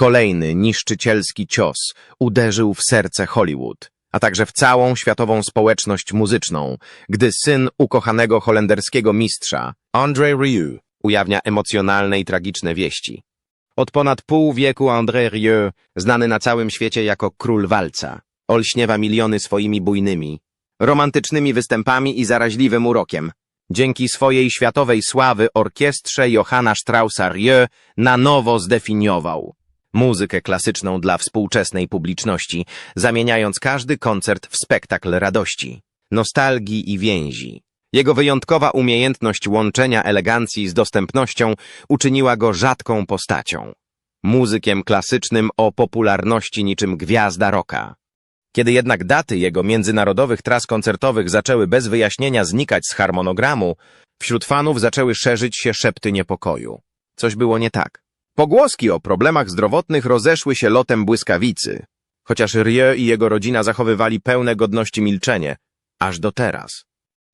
Kolejny niszczycielski cios uderzył w serce Hollywood, a także w całą światową społeczność muzyczną, gdy syn ukochanego holenderskiego mistrza, André Rieu, ujawnia emocjonalne i tragiczne wieści. Od ponad pół wieku André Rieu, znany na całym świecie jako król walca, olśniewa miliony swoimi bujnymi, romantycznymi występami i zaraźliwym urokiem. Dzięki swojej światowej sławy orkiestrze Johanna Straussa Rieu na nowo zdefiniował muzykę klasyczną dla współczesnej publiczności, zamieniając każdy koncert w spektakl radości, nostalgii i więzi. Jego wyjątkowa umiejętność łączenia elegancji z dostępnością uczyniła go rzadką postacią. Muzykiem klasycznym o popularności niczym gwiazda rocka. Kiedy jednak daty jego międzynarodowych tras koncertowych zaczęły bez wyjaśnienia znikać z harmonogramu, wśród fanów zaczęły szerzyć się szepty niepokoju. Coś było nie tak. Pogłoski o problemach zdrowotnych rozeszły się lotem błyskawicy, chociaż Rieu i jego rodzina zachowywali pełne godności milczenie, aż do teraz.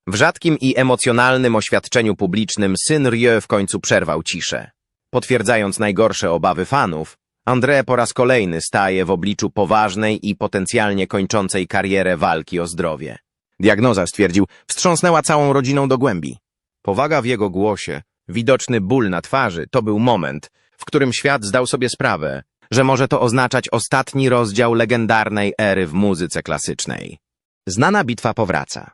W rzadkim i emocjonalnym oświadczeniu publicznym syn Rieu w końcu przerwał ciszę. Potwierdzając najgorsze obawy fanów, André po raz kolejny staje w obliczu poważnej i potencjalnie kończącej karierę walki o zdrowie. Diagnoza, stwierdził, wstrząsnęła całą rodziną do głębi. Powaga w jego głosie, widoczny ból na twarzy, to był moment, w którym świat zdał sobie sprawę, że może to oznaczać ostatni rozdział legendarnej ery w muzyce klasycznej. Znana bitwa powraca.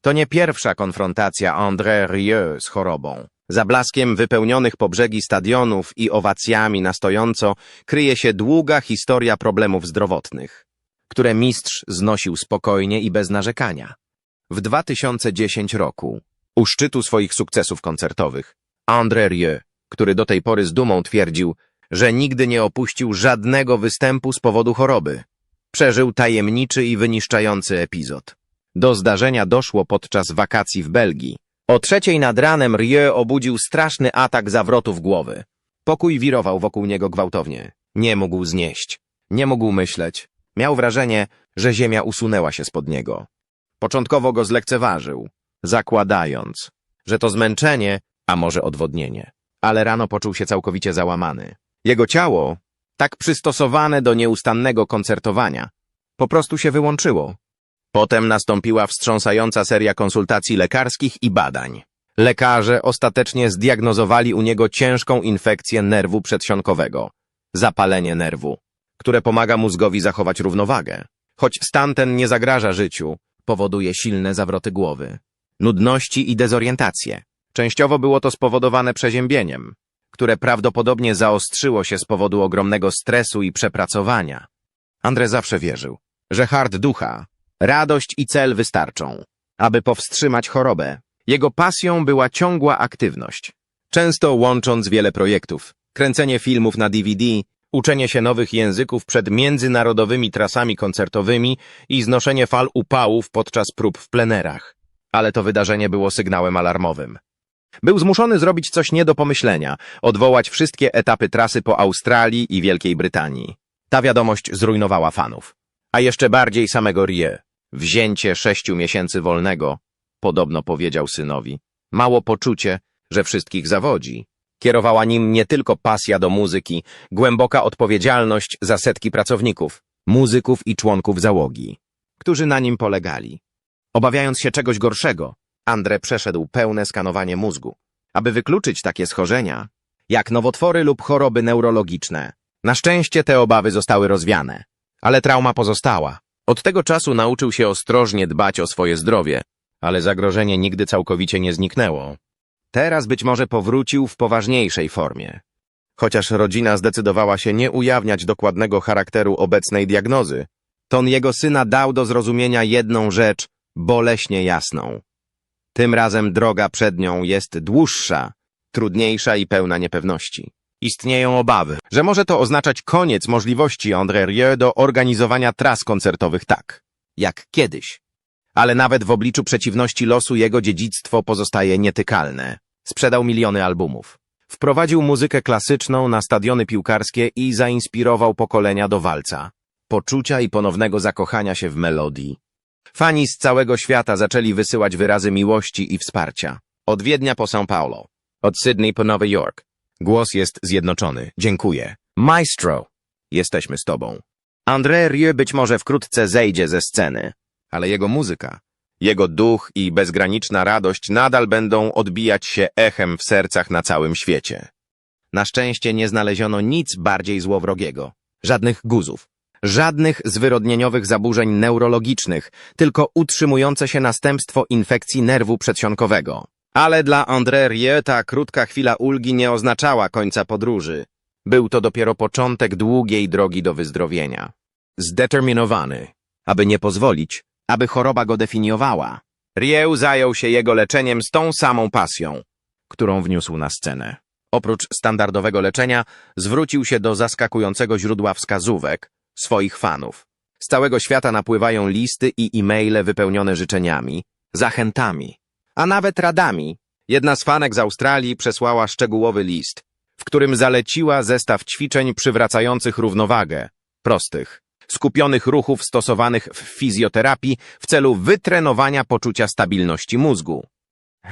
To nie pierwsza konfrontacja André Rieu z chorobą. Za blaskiem wypełnionych po brzegi stadionów i owacjami na stojąco kryje się długa historia problemów zdrowotnych, które mistrz znosił spokojnie i bez narzekania. W 2010 roku, u szczytu swoich sukcesów koncertowych, André Rieu, który do tej pory z dumą twierdził, że nigdy nie opuścił żadnego występu z powodu choroby, przeżył tajemniczy i wyniszczający epizod. Do zdarzenia doszło podczas wakacji w Belgii. O trzeciej nad ranem Rieu obudził straszny atak zawrotów głowy. Pokój wirował wokół niego gwałtownie. Nie mógł znieść. Nie mógł myśleć. Miał wrażenie, że ziemia usunęła się spod niego. Początkowo go zlekceważył, zakładając, że to zmęczenie, a może odwodnienie. Ale rano poczuł się całkowicie załamany. Jego ciało, tak przystosowane do nieustannego koncertowania, po prostu się wyłączyło. Potem nastąpiła wstrząsająca seria konsultacji lekarskich i badań. Lekarze ostatecznie zdiagnozowali u niego ciężką infekcję nerwu przedsionkowego, zapalenie nerwu, które pomaga mózgowi zachować równowagę. Choć stan ten nie zagraża życiu, powoduje silne zawroty głowy, nudności i dezorientację. Częściowo było to spowodowane przeziębieniem, które prawdopodobnie zaostrzyło się z powodu ogromnego stresu i przepracowania. André zawsze wierzył, że hard ducha, radość i cel wystarczą, aby powstrzymać chorobę. Jego pasją była ciągła aktywność, często łącząc wiele projektów, kręcenie filmów na DVD, uczenie się nowych języków przed międzynarodowymi trasami koncertowymi i znoszenie fal upałów podczas prób w plenerach. Ale to wydarzenie było sygnałem alarmowym. Był zmuszony zrobić coś nie do pomyślenia, odwołać wszystkie etapy trasy po Australii i Wielkiej Brytanii. Ta wiadomość zrujnowała fanów. A jeszcze bardziej samego Rie. Wzięcie sześciu miesięcy wolnego, podobno powiedział synowi. Mało poczucie, że wszystkich zawodzi. Kierowała nim nie tylko pasja do muzyki, głęboka odpowiedzialność za setki pracowników, muzyków i członków załogi, którzy na nim polegali. Obawiając się czegoś gorszego, Andre przeszedł pełne skanowanie mózgu, aby wykluczyć takie schorzenia, jak nowotwory lub choroby neurologiczne. Na szczęście te obawy zostały rozwiane, ale trauma pozostała. Od tego czasu nauczył się ostrożnie dbać o swoje zdrowie, ale zagrożenie nigdy całkowicie nie zniknęło. Teraz być może powrócił w poważniejszej formie. Chociaż rodzina zdecydowała się nie ujawniać dokładnego charakteru obecnej diagnozy, ton jego syna dał do zrozumienia jedną rzecz boleśnie jasną. Tym razem droga przed nią jest dłuższa, trudniejsza i pełna niepewności. Istnieją obawy, że może to oznaczać koniec możliwości André Rieu do organizowania tras koncertowych tak, jak kiedyś. Ale nawet w obliczu przeciwności losu jego dziedzictwo pozostaje nietykalne. Sprzedał miliony albumów. Wprowadził muzykę klasyczną na stadiony piłkarskie i zainspirował pokolenia do walca, poczucia i ponownego zakochania się w melodii. Fani z całego świata zaczęli wysyłać wyrazy miłości i wsparcia. Od Wiednia po São Paulo, od Sydney po Nowy Jork. Głos jest zjednoczony. Dziękuję. Maestro! Jesteśmy z tobą. André Rieu być może wkrótce zejdzie ze sceny, ale jego muzyka, jego duch i bezgraniczna radość nadal będą odbijać się echem w sercach na całym świecie. Na szczęście nie znaleziono nic bardziej złowrogiego. Żadnych guzów. Żadnych zwyrodnieniowych zaburzeń neurologicznych, tylko utrzymujące się następstwo infekcji nerwu przedsionkowego. Ale dla André Rieu ta krótka chwila ulgi nie oznaczała końca podróży. Był to dopiero początek długiej drogi do wyzdrowienia. Zdeterminowany, aby nie pozwolić, aby choroba go definiowała. Rieu zajął się jego leczeniem z tą samą pasją, którą wniósł na scenę. Oprócz standardowego leczenia, zwrócił się do zaskakującego źródła wskazówek swoich fanów. Z całego świata napływają listy i e-maile wypełnione życzeniami, zachętami, a nawet radami. Jedna z fanek z Australii przesłała szczegółowy list, w którym zaleciła zestaw ćwiczeń przywracających równowagę, prostych, skupionych ruchów stosowanych w fizjoterapii w celu wytrenowania poczucia stabilności mózgu.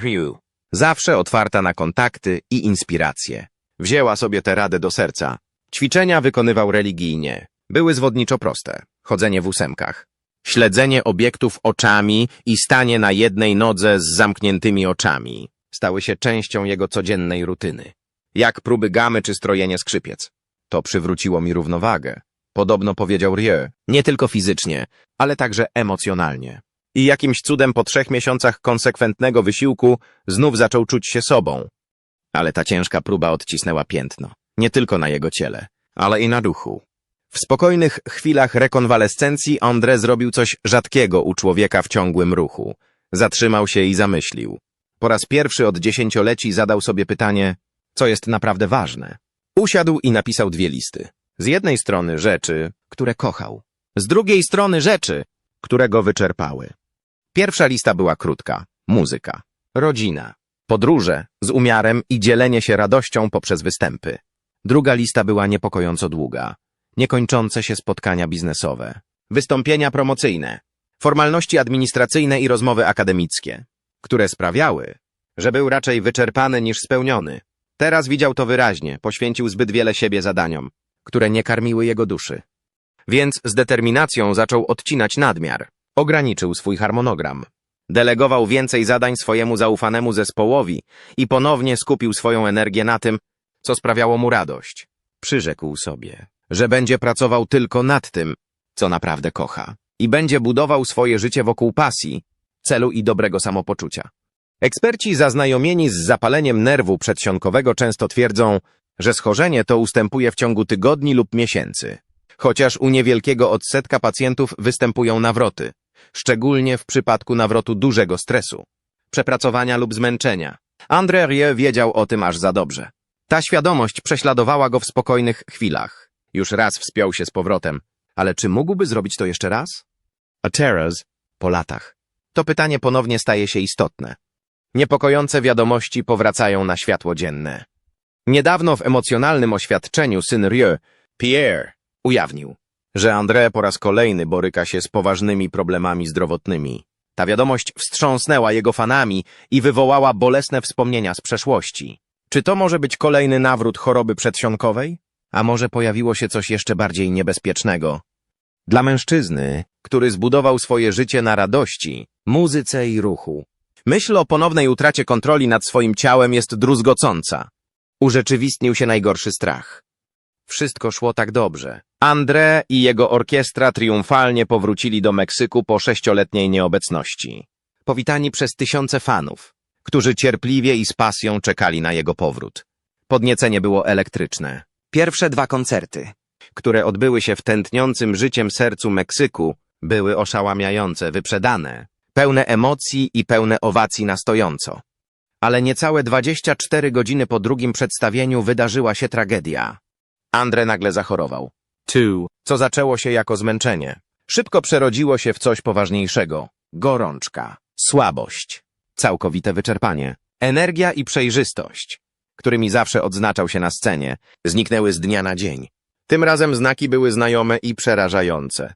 Ryu, zawsze otwarta na kontakty i inspiracje. Wzięła sobie tę radę do serca. Ćwiczenia wykonywał religijnie. Były zwodniczo proste. Chodzenie w ósemkach. Śledzenie obiektów oczami i stanie na jednej nodze z zamkniętymi oczami stały się częścią jego codziennej rutyny. Jak próby gamy czy strojenie skrzypiec. To przywróciło mi równowagę. Podobno powiedział Rieu. Nie tylko fizycznie, ale także emocjonalnie. I jakimś cudem po trzech miesiącach konsekwentnego wysiłku znów zaczął czuć się sobą. Ale ta ciężka próba odcisnęła piętno. Nie tylko na jego ciele, ale i na duchu. W spokojnych chwilach rekonwalescencji André zrobił coś rzadkiego u człowieka w ciągłym ruchu. Zatrzymał się i zamyślił. Po raz pierwszy od dziesięcioleci zadał sobie pytanie, co jest naprawdę ważne. Usiadł i napisał dwie listy. Z jednej strony rzeczy, które kochał. Z drugiej strony rzeczy, które go wyczerpały. Pierwsza lista była krótka. Muzyka. Rodzina. Podróże z umiarem i dzielenie się radością poprzez występy. Druga lista była niepokojąco długa. Niekończące się spotkania biznesowe. Wystąpienia promocyjne. Formalności administracyjne i rozmowy akademickie. Które sprawiały, że był raczej wyczerpany niż spełniony. Teraz widział to wyraźnie, poświęcił zbyt wiele siebie zadaniom, które nie karmiły jego duszy. Więc z determinacją zaczął odcinać nadmiar. Ograniczył swój harmonogram. Delegował więcej zadań swojemu zaufanemu zespołowi i ponownie skupił swoją energię na tym, co sprawiało mu radość. Przyrzekł sobie, że będzie pracował tylko nad tym, co naprawdę kocha i będzie budował swoje życie wokół pasji, celu i dobrego samopoczucia. Eksperci zaznajomieni z zapaleniem nerwu przedsionkowego często twierdzą, że schorzenie to ustępuje w ciągu tygodni lub miesięcy, chociaż u niewielkiego odsetka pacjentów występują nawroty, szczególnie w przypadku nawrotu dużego stresu, przepracowania lub zmęczenia. André Rieu wiedział o tym aż za dobrze. Ta świadomość prześladowała go w spokojnych chwilach. Już raz wspiął się z powrotem, ale czy mógłby zrobić to jeszcze raz? A teraz, po latach. To pytanie ponownie staje się istotne. Niepokojące wiadomości powracają na światło dzienne. Niedawno w emocjonalnym oświadczeniu syn Rieu, Pierre, ujawnił, że André po raz kolejny boryka się z poważnymi problemami zdrowotnymi. Ta wiadomość wstrząsnęła jego fanami i wywołała bolesne wspomnienia z przeszłości. Czy to może być kolejny nawrót choroby przedsionkowej? A może pojawiło się coś jeszcze bardziej niebezpiecznego? Dla mężczyzny, który zbudował swoje życie na radości, muzyce i ruchu. Myśl o ponownej utracie kontroli nad swoim ciałem jest druzgocąca. Urzeczywistnił się najgorszy strach. Wszystko szło tak dobrze. André i jego orkiestra triumfalnie powrócili do Meksyku po sześcioletniej nieobecności. Powitani przez tysiące fanów, którzy cierpliwie i z pasją czekali na jego powrót. Podniecenie było elektryczne. Pierwsze dwa koncerty, które odbyły się w tętniącym życiem sercu Meksyku, były oszałamiające, wyprzedane, pełne emocji i pełne owacji na stojąco. Ale niecałe 24 godziny po drugim przedstawieniu wydarzyła się tragedia. Andre nagle zachorował. Tu, co zaczęło się jako zmęczenie, szybko przerodziło się w coś poważniejszego. Gorączka, słabość, całkowite wyczerpanie, energia i przejrzystość, którymi zawsze odznaczał się na scenie, zniknęły z dnia na dzień. Tym razem znaki były znajome i przerażające.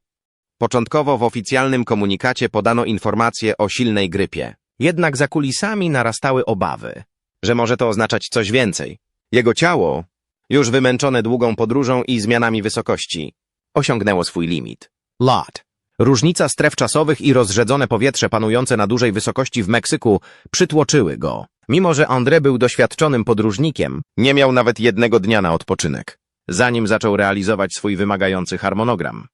Początkowo w oficjalnym komunikacie podano informację o silnej grypie. Jednak za kulisami narastały obawy, że może to oznaczać coś więcej. Jego ciało już wymęczone długą podróżą i zmianami wysokości, osiągnęło swój limit. Lot. Różnica stref czasowych i rozrzedzone powietrze panujące na dużej wysokości w Meksyku przytłoczyły go. Mimo, że André był doświadczonym podróżnikiem, nie miał nawet jednego dnia na odpoczynek, zanim zaczął realizować swój wymagający harmonogram.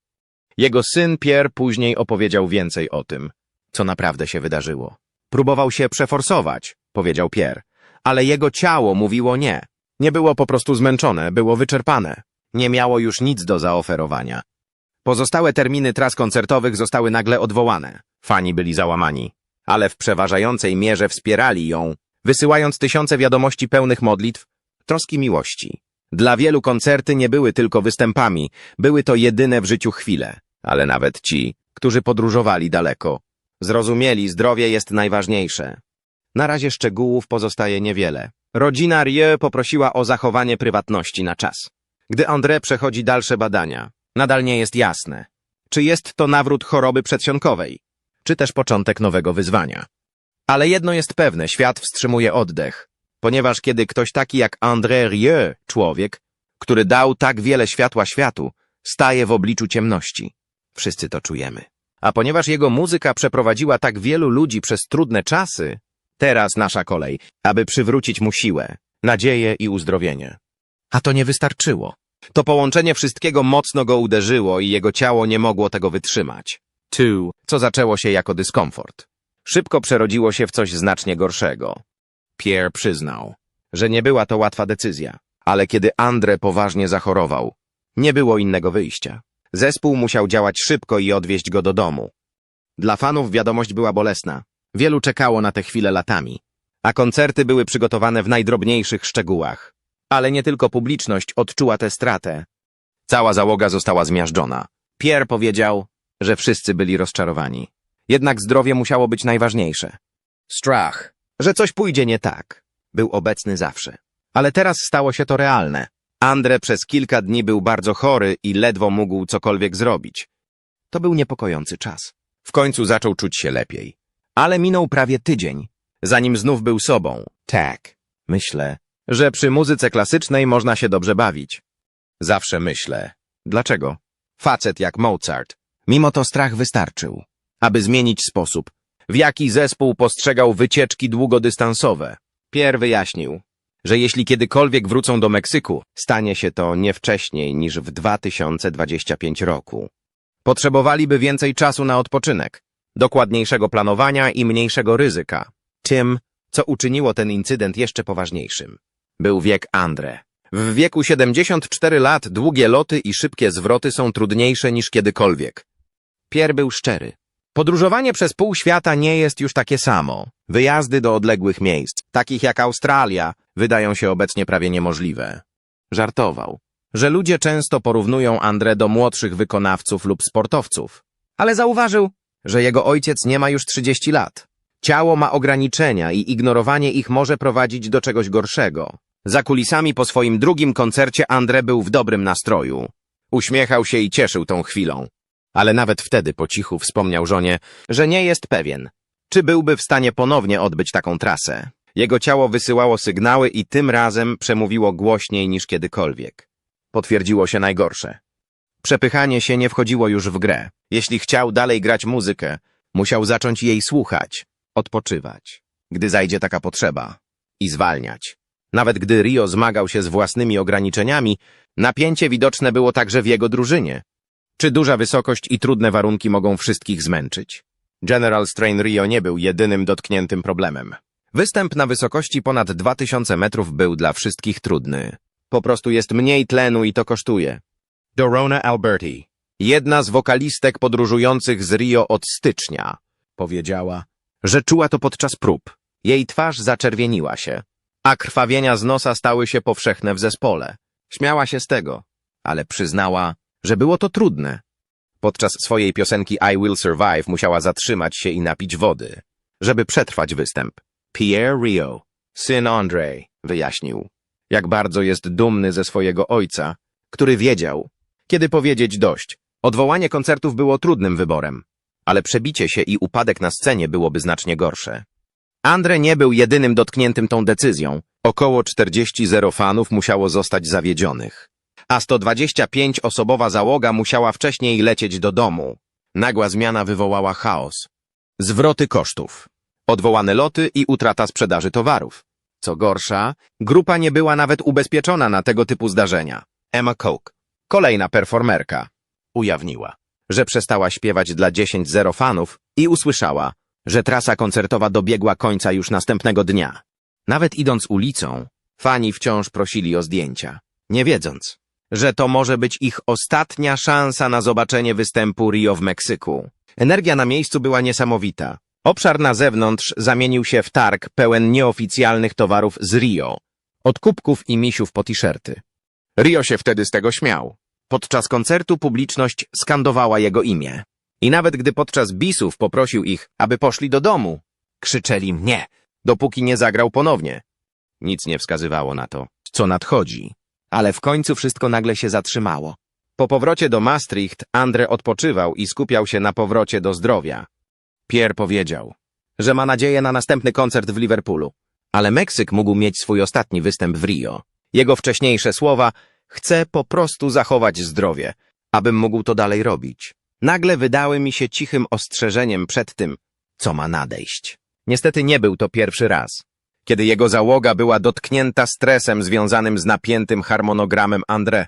Jego syn Pierre później opowiedział więcej o tym, co naprawdę się wydarzyło. Próbował się przeforsować, powiedział Pierre, ale jego ciało mówiło nie. Nie było po prostu zmęczone, było wyczerpane. Nie miało już nic do zaoferowania. Pozostałe terminy tras koncertowych zostały nagle odwołane. Fani byli załamani, ale w przeważającej mierze wspierali ją, wysyłając tysiące wiadomości pełnych modlitw, troski miłości. Dla wielu koncerty nie były tylko występami, były to jedyne w życiu chwile, ale nawet ci, którzy podróżowali daleko, zrozumieli, zdrowie jest najważniejsze. Na razie szczegółów pozostaje niewiele. Rodzina Rieu poprosiła o zachowanie prywatności na czas. Gdy André przechodzi dalsze badania, nadal nie jest jasne, czy jest to nawrót choroby przedsionkowej, czy też początek nowego wyzwania. Ale jedno jest pewne, świat wstrzymuje oddech, ponieważ kiedy ktoś taki jak André Rieu, człowiek, który dał tak wiele światła światu, staje w obliczu ciemności. Wszyscy to czujemy. A ponieważ jego muzyka przeprowadziła tak wielu ludzi przez trudne czasy, teraz nasza kolej, aby przywrócić mu siłę, nadzieję i uzdrowienie. A to nie wystarczyło. To połączenie wszystkiego mocno go uderzyło i jego ciało nie mogło tego wytrzymać. Two, co zaczęło się jako dyskomfort. Szybko przerodziło się w coś znacznie gorszego. Pierre przyznał, że nie była to łatwa decyzja, ale kiedy André poważnie zachorował, nie było innego wyjścia. Zespół musiał działać szybko i odwieźć go do domu. Dla fanów wiadomość była bolesna. Wielu czekało na te chwile latami, a koncerty były przygotowane w najdrobniejszych szczegółach. Ale nie tylko publiczność odczuła tę stratę. Cała załoga została zmiażdżona. Pierre powiedział, że wszyscy byli rozczarowani. Jednak zdrowie musiało być najważniejsze. Strach, że coś pójdzie nie tak, był obecny zawsze. Ale teraz stało się to realne. Andre przez kilka dni był bardzo chory i ledwo mógł cokolwiek zrobić. To był niepokojący czas. W końcu zaczął czuć się lepiej. Ale minął prawie tydzień, zanim znów był sobą. Tak, myślę, że przy muzyce klasycznej można się dobrze bawić. Zawsze myślę. Dlaczego? Facet jak Mozart. Mimo to strach wystarczył, aby zmienić sposób, w jaki zespół postrzegał wycieczki długodystansowe. Pierre wyjaśnił, że jeśli kiedykolwiek wrócą do Meksyku, stanie się to nie wcześniej niż w 2025 roku. Potrzebowaliby więcej czasu na odpoczynek, dokładniejszego planowania i mniejszego ryzyka. Tym, co uczyniło ten incydent jeszcze poważniejszym, był wiek Andre. W wieku 74 lat długie loty i szybkie zwroty są trudniejsze niż kiedykolwiek. Pierre był szczery. Podróżowanie przez pół świata nie jest już takie samo. Wyjazdy do odległych miejsc, takich jak Australia, wydają się obecnie prawie niemożliwe. Żartował, że ludzie często porównują André do młodszych wykonawców lub sportowców. Ale zauważył, że jego ojciec nie ma już 30 lat. Ciało ma ograniczenia i ignorowanie ich może prowadzić do czegoś gorszego. Za kulisami po swoim drugim koncercie André był w dobrym nastroju. Uśmiechał się i cieszył tą chwilą. Ale nawet wtedy po cichu wspomniał żonie, że nie jest pewien, czy byłby w stanie ponownie odbyć taką trasę. Jego ciało wysyłało sygnały i tym razem przemówiło głośniej niż kiedykolwiek. Potwierdziło się najgorsze. Przepychanie się nie wchodziło już w grę. Jeśli chciał dalej grać muzykę, musiał zacząć jej słuchać, odpoczywać, gdy zajdzie taka potrzeba, i zwalniać. Nawet gdy Rio zmagał się z własnymi ograniczeniami, napięcie widoczne było także w jego drużynie. Czy duża wysokość i trudne warunki mogą wszystkich zmęczyć? General Strain Rio nie był jedynym dotkniętym problemem. Występ na wysokości ponad 2000 metrów był dla wszystkich trudny. Po prostu jest mniej tlenu i to kosztuje. Dorona Alberti, jedna z wokalistek podróżujących z Rio od stycznia, powiedziała, że czuła to podczas prób. Jej twarz zaczerwieniła się, a krwawienia z nosa stały się powszechne w zespole. Śmiała się z tego, ale przyznała, że było to trudne. Podczas swojej piosenki I Will Survive musiała zatrzymać się i napić wody, żeby przetrwać występ. Pierre Rio, syn André, wyjaśnił, jak bardzo jest dumny ze swojego ojca, który wiedział, kiedy powiedzieć dość. Odwołanie koncertów było trudnym wyborem, ale przebicie się i upadek na scenie byłoby znacznie gorsze. Andre nie był jedynym dotkniętym tą decyzją. Około 40 zerofanów musiało zostać zawiedzionych, a 125-osobowa załoga musiała wcześniej lecieć do domu. Nagła zmiana wywołała chaos. Zwroty kosztów, odwołane loty i utrata sprzedaży towarów. Co gorsza, grupa nie była nawet ubezpieczona na tego typu zdarzenia. Emma Coke, kolejna performerka, ujawniła, że przestała śpiewać dla 10 zero fanów i usłyszała, że trasa koncertowa dobiegła końca już następnego dnia. Nawet idąc ulicą, fani wciąż prosili o zdjęcia, nie wiedząc, że to może być ich ostatnia szansa na zobaczenie występu Rio w Meksyku. Energia na miejscu była niesamowita. Obszar na zewnątrz zamienił się w targ pełen nieoficjalnych towarów z Rio, od kubków i misiów po t-shirty. Rio się wtedy z tego śmiał. Podczas koncertu publiczność skandowała jego imię. I nawet gdy podczas bisów poprosił ich, aby poszli do domu, krzyczeli mnie, dopóki nie zagrał ponownie. Nic nie wskazywało na to, co nadchodzi. Ale w końcu wszystko nagle się zatrzymało. Po powrocie do Maastricht Andre odpoczywał i skupiał się na powrocie do zdrowia. Pierre powiedział, że ma nadzieję na następny koncert w Liverpoolu. Ale Meksyk mógł mieć swój ostatni występ w Rio. Jego wcześniejsze słowa Chcę po prostu zachować zdrowie, abym mógł to dalej robić. Nagle wydały mi się cichym ostrzeżeniem przed tym, co ma nadejść. Niestety nie był to pierwszy raz, kiedy jego załoga była dotknięta stresem związanym z napiętym harmonogramem André.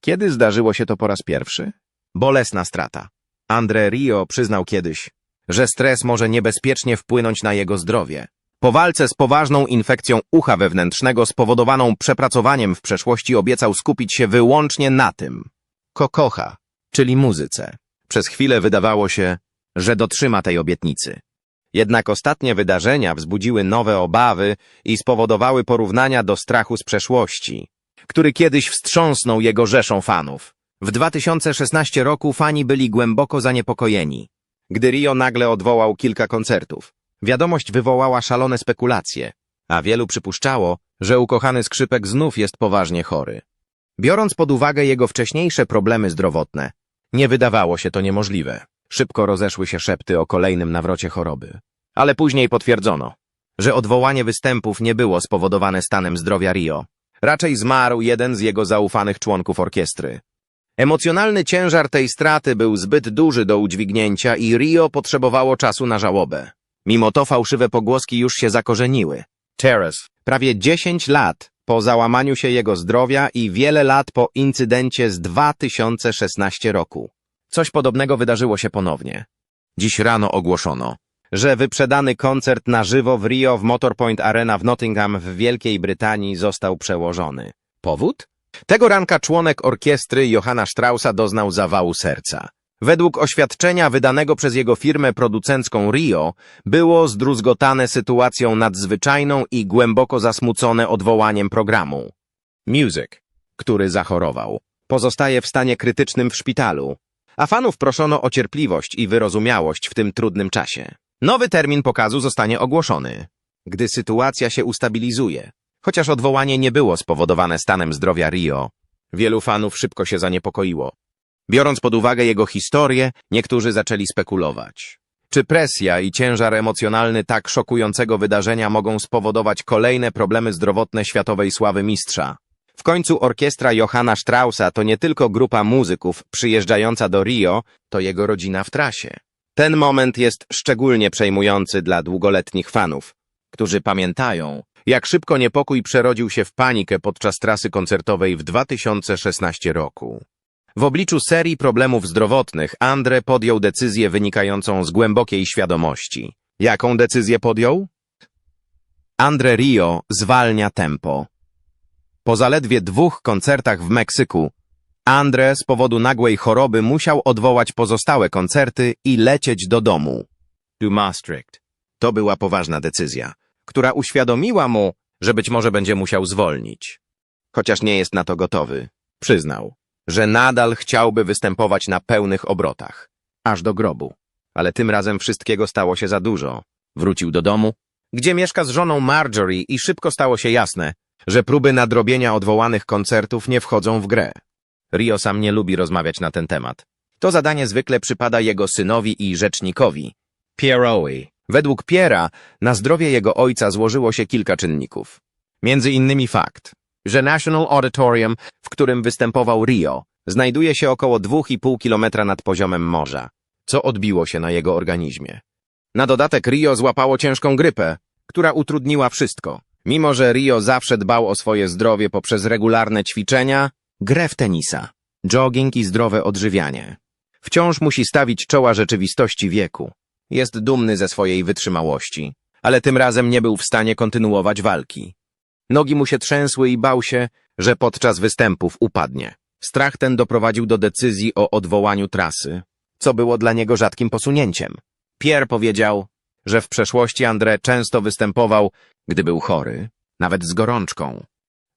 Kiedy zdarzyło się to po raz pierwszy? Bolesna strata. André Rio przyznał kiedyś, że stres może niebezpiecznie wpłynąć na jego zdrowie. Po walce z poważną infekcją ucha wewnętrznego spowodowaną przepracowaniem w przeszłości obiecał skupić się wyłącznie na tym. Kokocha, czyli muzyce. Przez chwilę wydawało się, że dotrzyma tej obietnicy. Jednak ostatnie wydarzenia wzbudziły nowe obawy i spowodowały porównania do strachu z przeszłości, który kiedyś wstrząsnął jego rzeszą fanów. W 2016 roku fani byli głęboko zaniepokojeni, gdy Rio nagle odwołał kilka koncertów. Wiadomość wywołała szalone spekulacje, a wielu przypuszczało, że ukochany skrzypek znów jest poważnie chory. Biorąc pod uwagę jego wcześniejsze problemy zdrowotne, nie wydawało się to niemożliwe. Szybko rozeszły się szepty o kolejnym nawrocie choroby. Ale później potwierdzono, że odwołanie występów nie było spowodowane stanem zdrowia Rio. Raczej zmarł jeden z jego zaufanych członków orkiestry. Emocjonalny ciężar tej straty był zbyt duży do udźwignięcia i Rio potrzebowało czasu na żałobę. Mimo to fałszywe pogłoski już się zakorzeniły. Terrace, prawie 10 lat po załamaniu się jego zdrowia i wiele lat po incydencie z 2016 roku. Coś podobnego wydarzyło się ponownie. Dziś rano ogłoszono, że wyprzedany koncert na żywo w Rio w Motorpoint Arena w Nottingham w Wielkiej Brytanii został przełożony. Powód? Tego ranka członek orkiestry Johanna Straussa doznał zawału serca. Według oświadczenia wydanego przez jego firmę producencką Rio, było zdruzgotane sytuacją nadzwyczajną i głęboko zasmucone odwołaniem programu. Music, który zachorował, pozostaje w stanie krytycznym w szpitalu, a fanów proszono o cierpliwość i wyrozumiałość w tym trudnym czasie. Nowy termin pokazu zostanie ogłoszony, gdy sytuacja się ustabilizuje. Chociaż odwołanie nie było spowodowane stanem zdrowia Rio, wielu fanów szybko się zaniepokoiło. Biorąc pod uwagę jego historię, niektórzy zaczęli spekulować. Czy presja i ciężar emocjonalny tak szokującego wydarzenia mogą spowodować kolejne problemy zdrowotne światowej sławy mistrza? W końcu orkiestra Johanna Straussa to nie tylko grupa muzyków przyjeżdżająca do Rio, to jego rodzina w trasie. Ten moment jest szczególnie przejmujący dla długoletnich fanów, którzy pamiętają, jak szybko niepokój przerodził się w panikę podczas trasy koncertowej w 2016 roku. W obliczu serii problemów zdrowotnych Andre podjął decyzję wynikającą z głębokiej świadomości. Jaką decyzję podjął? Andre Rio zwalnia tempo. Po zaledwie dwóch koncertach w Meksyku, Andre z powodu nagłej choroby musiał odwołać pozostałe koncerty i lecieć do domu. Do Maastricht. To była poważna decyzja, która uświadomiła mu, że być może będzie musiał zwolnić. Chociaż nie jest na to gotowy, przyznał że nadal chciałby występować na pełnych obrotach, aż do grobu. Ale tym razem wszystkiego stało się za dużo. Wrócił do domu, gdzie mieszka z żoną Marjorie i szybko stało się jasne, że próby nadrobienia odwołanych koncertów nie wchodzą w grę. Rio sam nie lubi rozmawiać na ten temat. To zadanie zwykle przypada jego synowi i rzecznikowi, Pierowi. Według Piera na zdrowie jego ojca złożyło się kilka czynników. Między innymi fakt, że National Auditorium, w którym występował Rio, znajduje się około 2,5 kilometra nad poziomem morza, co odbiło się na jego organizmie. Na dodatek Rio złapało ciężką grypę, która utrudniła wszystko. Mimo, że Rio zawsze dbał o swoje zdrowie poprzez regularne ćwiczenia, grę w tenisa, jogging i zdrowe odżywianie. Wciąż musi stawić czoła rzeczywistości wieku. Jest dumny ze swojej wytrzymałości, ale tym razem nie był w stanie kontynuować walki. Nogi mu się trzęsły i bał się, że podczas występów upadnie. Strach ten doprowadził do decyzji o odwołaniu trasy, co było dla niego rzadkim posunięciem. Pierre powiedział, że w przeszłości André często występował, gdy był chory, nawet z gorączką.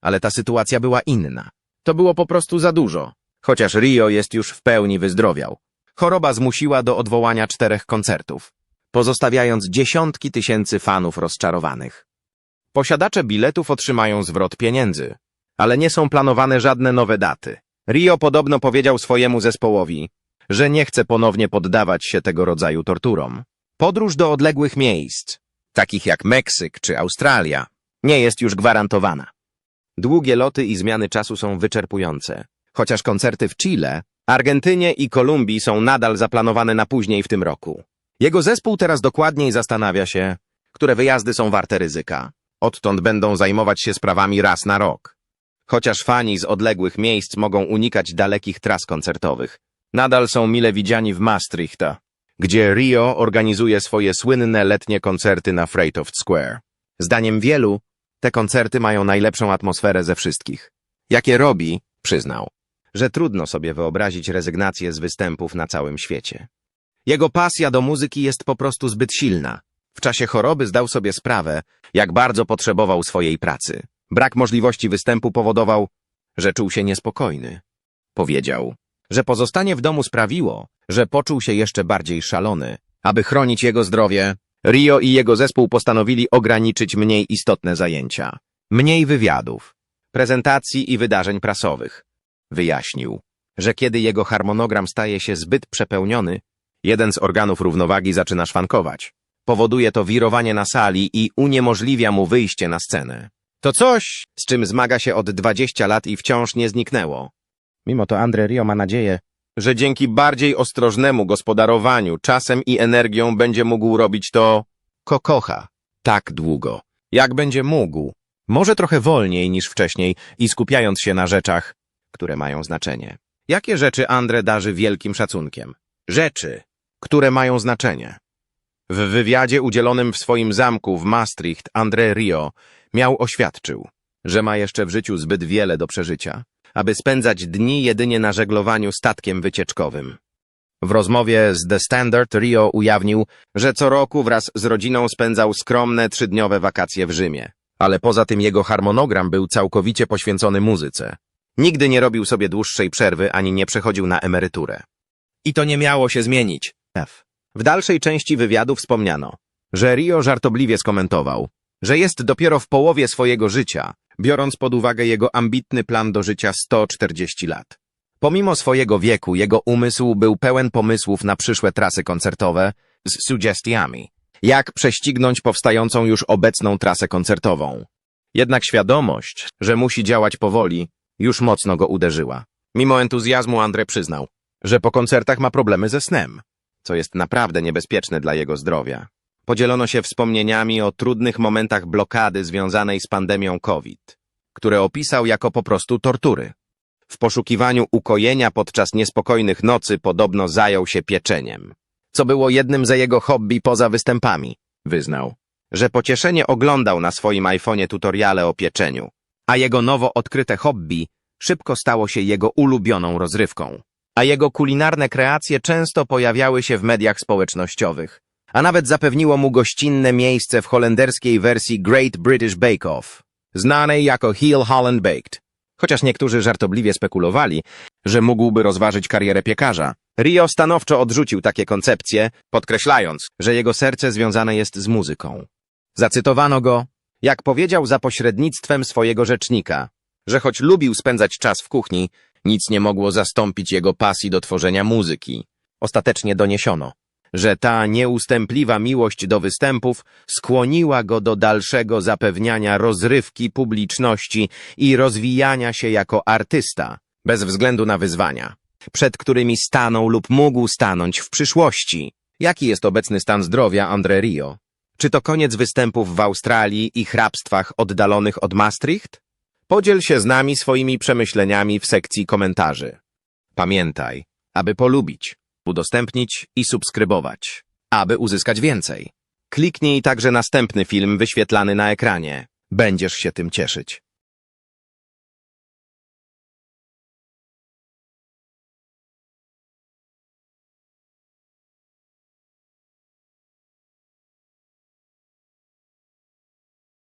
Ale ta sytuacja była inna. To było po prostu za dużo, chociaż Rio jest już w pełni wyzdrowiał. Choroba zmusiła do odwołania czterech koncertów, pozostawiając dziesiątki tysięcy fanów rozczarowanych. Posiadacze biletów otrzymają zwrot pieniędzy, ale nie są planowane żadne nowe daty. Rio podobno powiedział swojemu zespołowi, że nie chce ponownie poddawać się tego rodzaju torturom. Podróż do odległych miejsc, takich jak Meksyk czy Australia, nie jest już gwarantowana. Długie loty i zmiany czasu są wyczerpujące, chociaż koncerty w Chile, Argentynie i Kolumbii są nadal zaplanowane na później w tym roku. Jego zespół teraz dokładniej zastanawia się, które wyjazdy są warte ryzyka. Odtąd będą zajmować się sprawami raz na rok. Chociaż fani z odległych miejsc mogą unikać dalekich tras koncertowych, nadal są mile widziani w Maastrichta, gdzie Rio organizuje swoje słynne letnie koncerty na Freytoft Square. Zdaniem wielu, te koncerty mają najlepszą atmosferę ze wszystkich. Jakie robi, przyznał, że trudno sobie wyobrazić rezygnację z występów na całym świecie. Jego pasja do muzyki jest po prostu zbyt silna. W czasie choroby zdał sobie sprawę, jak bardzo potrzebował swojej pracy. Brak możliwości występu powodował, że czuł się niespokojny. Powiedział, że pozostanie w domu sprawiło, że poczuł się jeszcze bardziej szalony. Aby chronić jego zdrowie, Rio i jego zespół postanowili ograniczyć mniej istotne zajęcia. Mniej wywiadów, prezentacji i wydarzeń prasowych. Wyjaśnił, że kiedy jego harmonogram staje się zbyt przepełniony, jeden z organów równowagi zaczyna szwankować. Powoduje to wirowanie na sali i uniemożliwia mu wyjście na scenę. To coś, z czym zmaga się od 20 lat i wciąż nie zniknęło. Mimo to Andre Rio ma nadzieję, że dzięki bardziej ostrożnemu gospodarowaniu czasem i energią będzie mógł robić to kokocha tak długo, jak będzie mógł. Może trochę wolniej niż wcześniej i skupiając się na rzeczach, które mają znaczenie. Jakie rzeczy Andre darzy wielkim szacunkiem? Rzeczy, które mają znaczenie. W wywiadzie udzielonym w swoim zamku w Maastricht André Rio miał oświadczył, że ma jeszcze w życiu zbyt wiele do przeżycia, aby spędzać dni jedynie na żeglowaniu statkiem wycieczkowym. W rozmowie z The Standard Rio ujawnił, że co roku wraz z rodziną spędzał skromne trzydniowe wakacje w Rzymie, ale poza tym jego harmonogram był całkowicie poświęcony muzyce. Nigdy nie robił sobie dłuższej przerwy ani nie przechodził na emeryturę. I to nie miało się zmienić. F. W dalszej części wywiadu wspomniano, że Rio żartobliwie skomentował, że jest dopiero w połowie swojego życia, biorąc pod uwagę jego ambitny plan do życia 140 lat. Pomimo swojego wieku, jego umysł był pełen pomysłów na przyszłe trasy koncertowe z sugestiami, jak prześcignąć powstającą już obecną trasę koncertową. Jednak świadomość, że musi działać powoli, już mocno go uderzyła. Mimo entuzjazmu André przyznał, że po koncertach ma problemy ze snem, co jest naprawdę niebezpieczne dla jego zdrowia. Podzielono się wspomnieniami o trudnych momentach blokady związanej z pandemią COVID, które opisał jako po prostu tortury. W poszukiwaniu ukojenia podczas niespokojnych nocy podobno zajął się pieczeniem, co było jednym ze jego hobby poza występami. Wyznał, że pocieszenie oglądał na swoim iPhone'ie tutoriale o pieczeniu, a jego nowo odkryte hobby szybko stało się jego ulubioną rozrywką. A jego kulinarne kreacje często pojawiały się w mediach społecznościowych, a nawet zapewniło mu gościnne miejsce w holenderskiej wersji Great British Bake Off, znanej jako Heel Holland Baked. Chociaż niektórzy żartobliwie spekulowali, że mógłby rozważyć karierę piekarza, Rio stanowczo odrzucił takie koncepcje, podkreślając, że jego serce związane jest z muzyką. Zacytowano go, jak powiedział za pośrednictwem swojego rzecznika, że choć lubił spędzać czas w kuchni, nic nie mogło zastąpić jego pasji do tworzenia muzyki. Ostatecznie doniesiono, że ta nieustępliwa miłość do występów skłoniła go do dalszego zapewniania rozrywki publiczności i rozwijania się jako artysta, bez względu na wyzwania, przed którymi stanął lub mógł stanąć w przyszłości. Jaki jest obecny stan zdrowia André Rio? Czy to koniec występów w Australii i hrabstwach oddalonych od Maastricht? Podziel się z nami swoimi przemyśleniami w sekcji komentarzy. Pamiętaj, aby polubić, udostępnić i subskrybować, aby uzyskać więcej. Kliknij także następny film wyświetlany na ekranie. Będziesz się tym cieszyć.